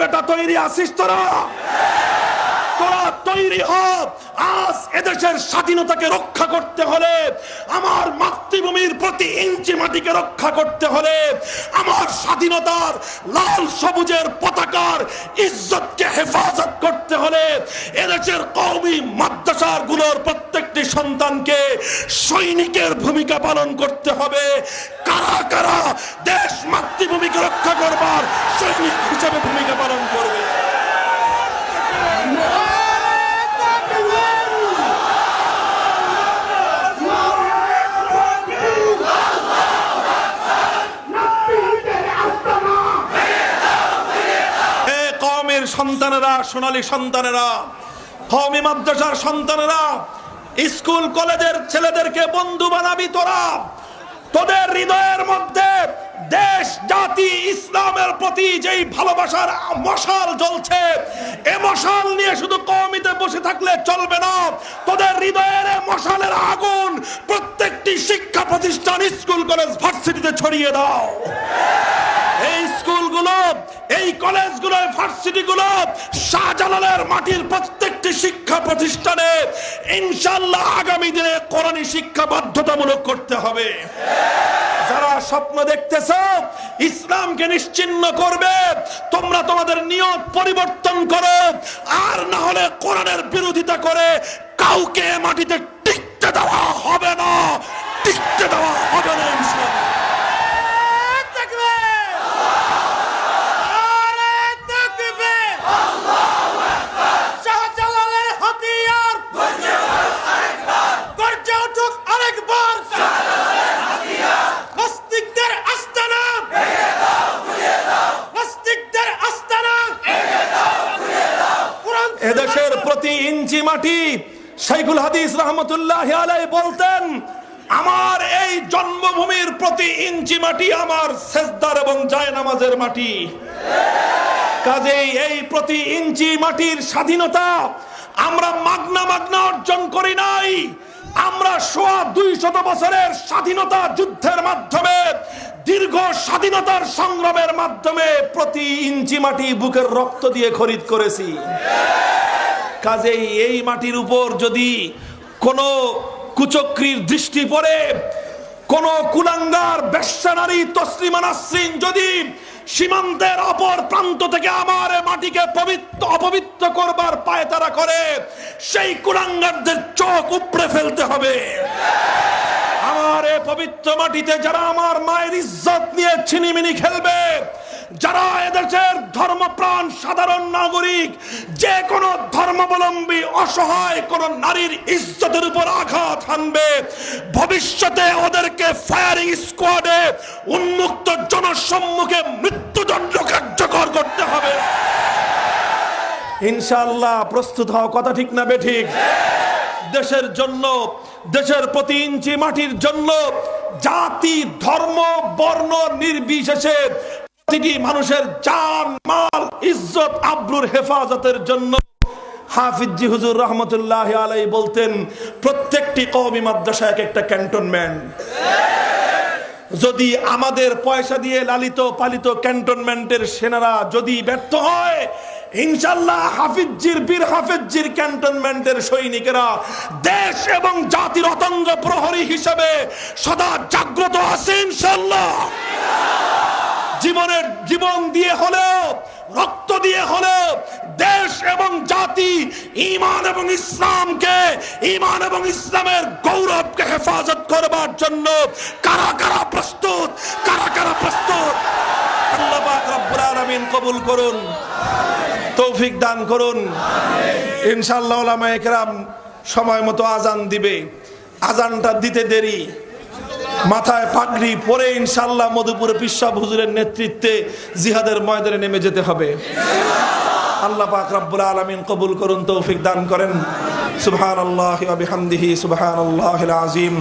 বেটা তৈরি আছিস তোরা? তোরা তৈরি হ। আজ এদেশের স্বাধীনতাকে রক্ষা করতে হলে, আমার মাতৃভূমির প্রতি ইঞ্চি মাটিকে রক্ষা করতে হলে, আমার স্বাধীনতার লাল সবুজের পতাকার ইজ্জতকে হেফাজত করতে হলে, এদেশের কওমি মাদ্রাসারগুলোর প্রত্যেকটি সন্তানকে সৈনিকের ভূমিকা পালন করতে হবে। কারা কারা মাতৃভূমিকে রক্ষা করবার সৈনিক হিসেবে ভূমিকা পালন করবে। সন্তানেরা, সোনালী সন্তানেরা কমি মাদ্রাসার সন্তানেরা, স্কুল, কলেজের ছেলেদেরকে বন্ধু বানাবি তোরা। তোদের হৃদয়ের মধ্যে দেশ, জাতি, ইসলামের প্রতি যেই ভালোবাসার মশাল জ্বলছে, এ মশাল নিয়ে শুধু কমিতে বসে থাকলে চলবে না। তোদের হৃদয়ের মশালের আগুন প্রত্যেকটি শিক্ষা প্রতিষ্ঠান স্কুল, কলেজ, ভার্সিটিতে ছড়িয়ে দাও। এই স্কুলগুলো, এই কলেজগুলো ভার্সিটিগুলো শাহজালালের মাটির প্রতিষ্ঠানে ইনশাল্লাহ আগামী দিনে কোরআনী শিক্ষা বাধ্যতামূলক করতে হবে। যারা স্বপ্ন দেখতেছ, ইসলামকে নিশ্চিন্ন করবে, তোমরা তোমাদের নিয়ত পরিবর্তন করো, আর না হলে কোরআনের বিরোধিতা করে কাউকে মাটিতে টিকতে দেওয়া হবে না, টিকতে দেওয়া হবে না ইনশাল্লাহ এদেশের প্রতি ইঞ্চি মাটি শাইখুল হাদিস রহমতুল্লাহ আলাই বলতেন, আমার এই জন্মভূমির প্রতি ইঞ্চি মাটি আমার সেজদার এবং জায়নামাজের মাটি। কাজেই এই প্রতি ইঞ্চি মাটির স্বাধীনতা আমরা মাগনা মাগনা অর্জন করি নাই। আমরা সোয়া দুই শত বছরের স্বাধীনতা যুদ্ধের মাধ্যমে দীর্ঘ স্বাধীনতার সংগ্রামের মাধ্যমে প্রতি ইঞ্চি মাটি বুকের রক্ত দিয়ে খরিদ করেছি। কাজেই এই মাটির উপর যদি কোনো কুচক্রির দৃষ্টি পড়ে, কোন কুলাঙ্গার বেশ্যানারী তসলিমা নাসরিন যদি সীমান্তের অপর প্রান্ত থেকে আমার মাটিকে পবিত্র, অপবিত্র করবার পায়তারা করে, সেই কুলাঙ্গারদের চোখ উপড়ে ফেলতে হবে। আমার এ পবিত্র মাটিতে যারা আমার মায়ের ইজ্জত নিয়ে ছিনিমিনি খেলবে, যারা এদেশের ধর্মপ্রাণ সাধারণ নাগরিক, যে কোনো ধর্মাবলম্বী অসহায় কোন নারীর ইজ্জতের উপর আঘাত হানবে, ভবিষ্যতে ওদেরকে ফায়ারিং স্কোয়াডে উন্মুক্ত জনসম্মুখে মৃত্যুদণ্ড কার্যকর করতে হবে। ইনশাআল্লাহ প্রস্তুত হও কথা ঠিক না বেঠিক। দেশের জন্য, দেশের প্রতি ইঞ্চি মাটির জন্য জাতি, ধর্ম, বর্ণ নির্বিশেষে প্রতিটি মানুষের জান, মাল, ইজ্জত, আব্রুর হেফাজতের জন্য হাফিজি হুজুর রহমতুল্লাহ আলাই বলতেন, প্রত্যেকটি কওমি মাদ্রাসা এক একটা ক্যান্টনমেন্ট। যদি আমাদের পয়সা দিয়ে লালিত, পালিত ক্যান্টনমেন্টের সেনারা যদি ব্যর্থ হয় ইনশাল্লাহ হাফিজির বীর হাফিজির ক্যান্টনমেন্টের সৈনিকেরা দেশ এবং জাতির অতঙ্গ প্রহরী হিসেবে সদা জাগ্রত আছে ইনশাল্লাহ জীবনের জীবন দিয়ে রক্ত দিয়ে দেশ এবং জাতি ইমান এবং ইসলামকে ইমান এবং ইসলামের গৌরবকে হেফাজত করবার জন্য কারা কারা প্রস্তুত, কারা কারা প্রস্তুত? আল্লাহ রব্বুল আলামিন কবুল করুন। তৌফিক দান করুন। একরাম সময় মতো আজান দিবে। আজানটা দিতে দেরি। মাথায় পাগড়ি পরে ইনশাল্লাহ মধুপুরে পিসাব হুজুরের নেতৃত্বে জিহাদের ময়দানে নেমে যেতে হবে। আল্লাহ পাক রব্বুল আলামিন কবুল করুন, তৌফিক দান করেন। সুবহানাল্লাহি ওয়া বিহামদিহি, সুবহানাল্লাহিল আযীম।